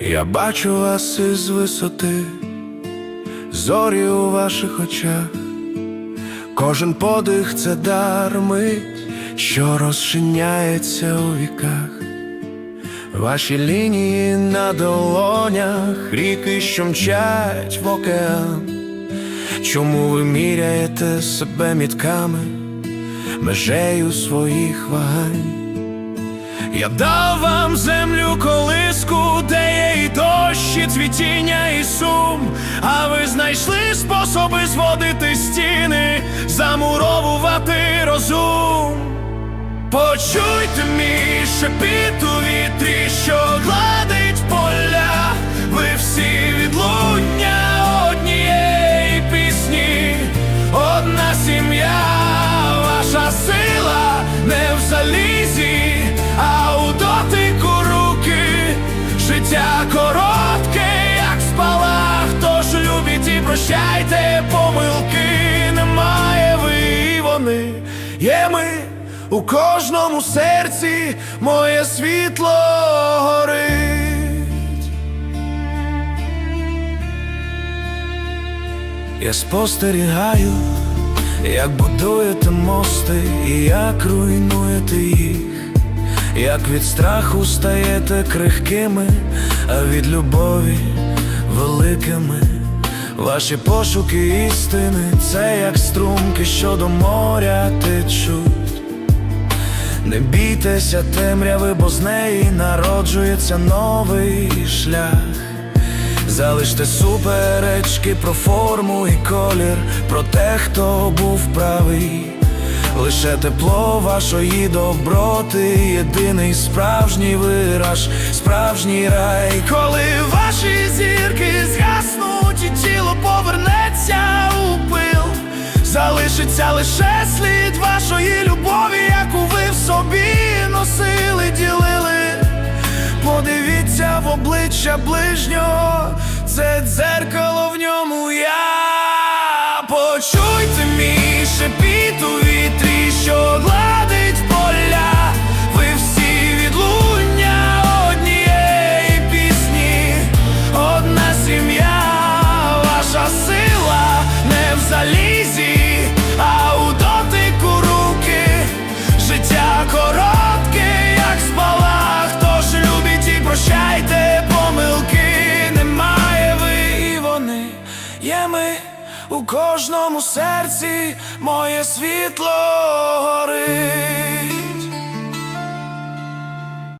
Я бачу вас із висоти, зорі у ваших очах, кожен подих це дар мить, що розчиняється у віках, ваші лінії на долонях, ріки, що мчать в океан. Чому ви міряєте себе мітками, межею своїх вагань? Я дав вам землю цвітіння, і сум, а ви знайшли способи зводити стіни, замуровувати розум. Почуйте мій шепіт у вітрі, що гладить поля, ви всі відлуння однієї пісні, одна сім'я, ваша сила не в залізі, прощайте помилки, немає ви вони, є ми. У кожному серці моє світло горить. Я спостерігаю, як будуєте мости і як руйнуєте їх, як від страху стаєте крихкими, а від любові великими. Ваші пошуки істини це як струмки, що до моря течуть. Не бійтеся темряви, бо з неї народжується новий шлях. Залиште суперечки про форму і колір, про те, хто був правий. Лише тепло вашої доброти, єдиний справжній вираж, справжній рай. Коли ваші зірки залишиться лише слід вашої любові, яку ви в собі носили, ділили. Подивіться в обличчя ближнього, це дзеркало в ньому я. Почуйте мій шепіт у вітрі, що гладить поля. Ви всі відлуння однієї пісні, одна сім'я, ваша сила не в залізі, у кожному серці, моє світло горить.